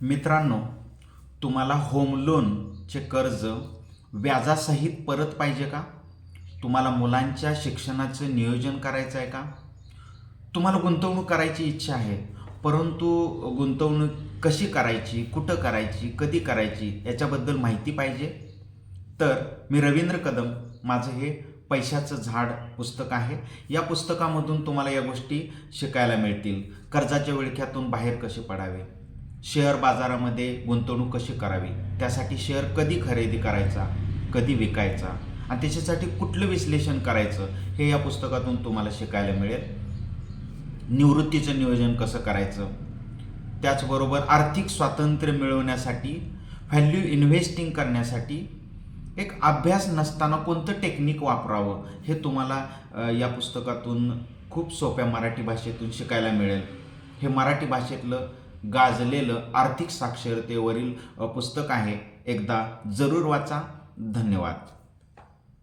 मित्रांनो तुम्हाला होम लोनचे कर्ज व्याजासहित परत पाहिजे का? तुम्हाला मुलांच्या शिक्षणाचं नियोजन करायचं आहे का? तुम्हाला गुंतवणूक करायची इच्छा आहे परंतु गुंतवणूक कशी करायची कुठं करायची कधी करायची याच्याबद्दल माहिती पाहिजे? तर मी रवींद्र कदम माझं हे पैशाचं झाड पुस्तक आहे. या पुस्तकामधून तुम्हाला या गोष्टी शिकायला मिळतील. कर्जाच्या विळख्यातून बाहेर कसे पडावे? शेअर बाजारामध्ये गुंतवणूक कशी करावी? त्यासाठी शेअर कधी खरेदी करायचा? कधी विकायचा? आणि त्याच्यासाठी कुठलं विश्लेषण करायचं? हे या पुस्तकातून तुम्हाला शिकायला मिळेल. निवृत्तीचं नियोजन कसं करायचं? त्याचबरोबर आर्थिक स्वातंत्र्य मिळवण्यासाठी व्हॅल्यू इन्व्हेस्टिंग करण्यासाठी एक अभ्यास नसताना कोणतं टेक्निक वापरावं हे तुम्हाला या पुस्तकातून खूप सोप्या मराठी भाषेतून शिकायला मिळेल. हे मराठी भाषेतलं गाजलेलं आर्थिक साक्षरतेवरील पुस्तक आहे. एकदा जरूर वाचा. धन्यवाद.